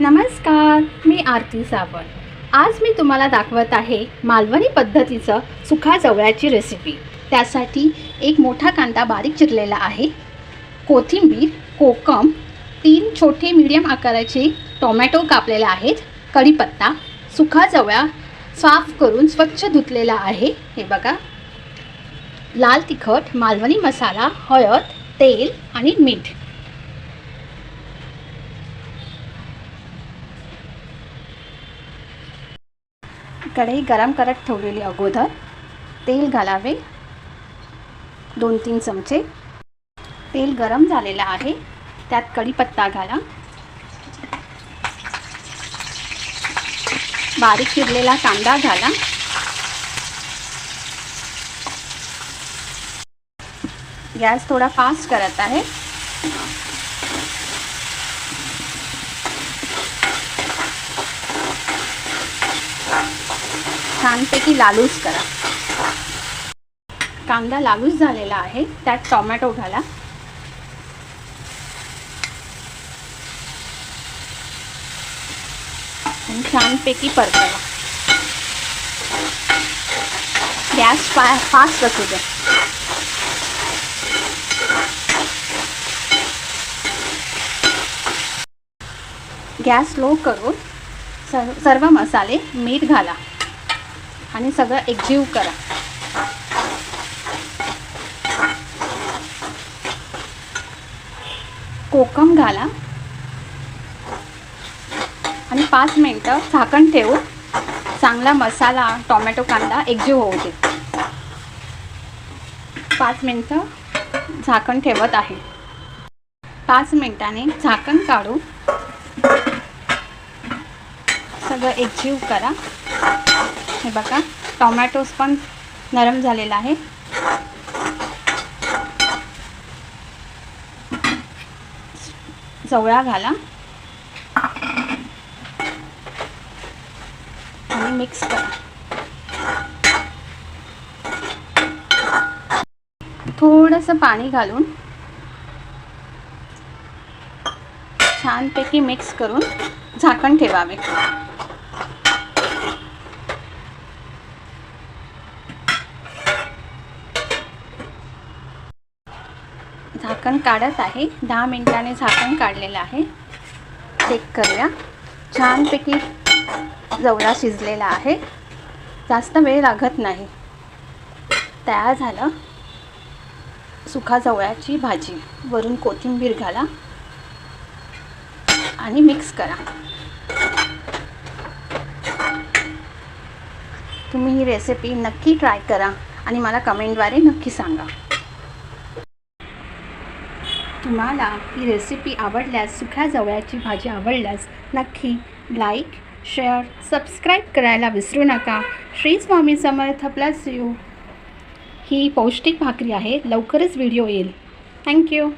नमस्कार मी आरती सावंत. आज मी तुम्हाला दाखवत आहे मालवणी पद्धतीचं सुखा जवळ्याची रेसिपी त्यासाठी एक मोठा कांदा बारीक चिरलेला आहे. कोथिंबीर कोकम तीन छोटे मीडियम आकाराचे टोमॅटो कापलेले आहेत. कढीपत्ता सुखा जवळा साफ करून स्वच्छ धुतलेला आहे. हे बघा. लाल तिखट मालवणी मसाला हळद तेल आणि मीठ. कढई गरम करत ठेवलेली अगोदर तेल घालावे. दोन तीन चमचे. तेल गरम झालेलं आहे. त्यात कढीपत्ता घाला. बारीक चिरलेला कांदा घाला. गॅस थोडा फास्ट करत आहे. छानपैकी लालूस करा. कांदा लालूस झालेला आहे त्यात टोमॅटो घाला. आणि छानपैकी परतवा. गॅस फा फास्ट असू द्या गॅस लो करून सर्व सर्व मसाले मीठ घाला. आणि सगळं एकजीव करा. कोकम घाला. आणि पाच मिनटं झाकण ठेवून चांगला मसाला टोमॅटो कांदा एकजीव होऊ दे. पाच मिनटं झाकण ठेवत आहे. पाच मिनटाने झाकण काढू सगळं एकजीव करा. हे बघा टोमॅटोज पण नरम झालेला आहे. चवळा घाला. आणि मिक्स करा. थोडंसं पाणी घालून छानपैकी मिक्स करून झाकण ठेवावे. झाकण काढत आहे. दहा मिनटाने झाकण काढलेलं आहे. चेक करूया. छानपैकी जवळा शिजलेला आहे. जास्त वेळ लागत नाही. तयार झालं. सुखा जवळ्याची भाजी. वरून कोथिंबीर घाला. आणि मिक्स करा. तुम्ही ही रेसिपी नक्की ट्राय करा आणि मला कमेंटद्वारे नक्की सांगा. तुम्हाला ही रेसिपी आवडल्यास सुख्या जवळ्याची भाजी आवडल्यास नक्की लाईक शेअर सबस्क्राईब करायला विसरू नका. श्री स्वामी समर्थ प्लस यू ही पौष्टिक भाकरी आहे. लवकरच व्हिडिओ येईल. थँक्यू